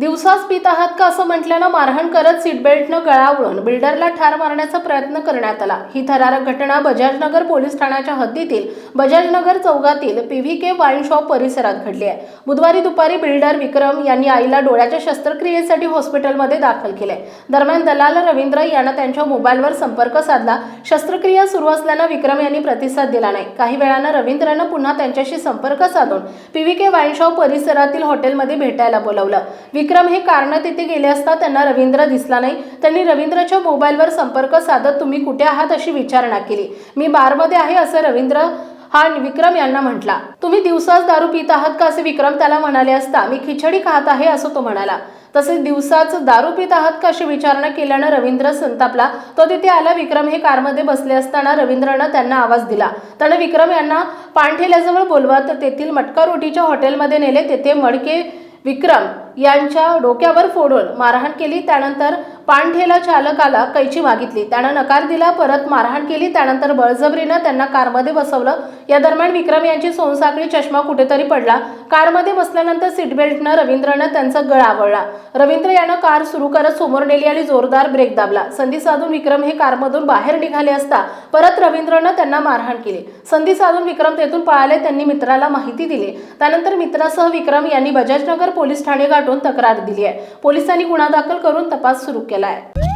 दिवसाच पित आहात का असं म्हटल्यानं मारहाण करत सीटबेल्टनं गळावळून बिल्डरला ठार मारण्याचा प्रयत्न करण्यात आला. ही थरारक घटना बजाजनगर पोलीस ठाण्याच्या हद्दीतील बजाजनगर चौकातील P V K wine shop परिसरात घडली आहे. बुधवारी दुपारी बिल्डर विक्रम यांनी आईला डोळ्याच्या शस्त्रक्रियेसाठी हॉस्पिटलमध्ये दाखल केले दरम्यान दलाल रवींद्र यानं त्यांच्या मोबाईलवर संपर्क साधला. शस्त्रक्रिया सुरू असल्यानं विक्रम यांनी प्रतिसाद दिला नाही. काही वेळानं रवींद्रनं पुन्हा त्यांच्याशी संपर्क साधून P V K wine shop परिसरातील हॉटेलमध्ये भेटायला बोलवलं. विक्रम हे कारण तिथे गेले असता त्यांना रवींद्र दिसला नाही. त्यांनी रवींद्रच्या मोबाईलवर संपर्क साधत तुम्ही कुठे आहात अशी विचारणा केली. मी बारमध्ये आहे असं रवींद्र हा विक्रम यांना म्हटला. तुम्ही दिवसाच दारू पित आहात का असे विक्रम त्याला म्हणाले असता मी खिचडी खात आहे असं तो म्हणाला. तसेच दिवसाच दारू पित आहात का अशी विचारणा केल्यानं रवींद्र संतापला. तो तिथे आला विक्रम हे कारमध्ये बसले असताना रवींद्रनं त्यांना आवाज दिला. त्यानं विक्रम यांना पाणठेल्याजवळ बोलवत तेथील मटका रोटीच्या हॉटेलमध्ये नेले तेथे मडके विक्रम यांच्या डोक्यावर फोडून मारहाण केली. त्यानंतर पानठेला चालकाला कैची मागितली. त्यानं नकार दिला. परत मारहाण केली. त्यानंतर बळजबरीनं त्यांना कारमध्ये बसवलं. या दरम्यान विक्रम यांची सोनसाखळी चष्मा कुठेतरी पडला. कारमध्ये बसल्यानंतर सीटबेल्टनं रवींद्रनं त्यांचा गळ आवळला. रवींद्र यानं कार सुरू करत समोर नेली आणि जोरदार ब्रेक दाबला. संधी साधून विक्रम हे कारमधून बाहेर निघाले असता परत रवींद्रनं त्यांना मारहाण केली. संधी साधून विक्रम तेथून पळाले त्यांनी मित्राला माहिती दिली. त्यानंतर मित्रासह विक्रम यांनी बजाजनगर पोलीस ठाणे गाठून तक्रार दिली आहे. पोलिसांनी गुन्हा दाखल करून तपास सुरू केला आहे.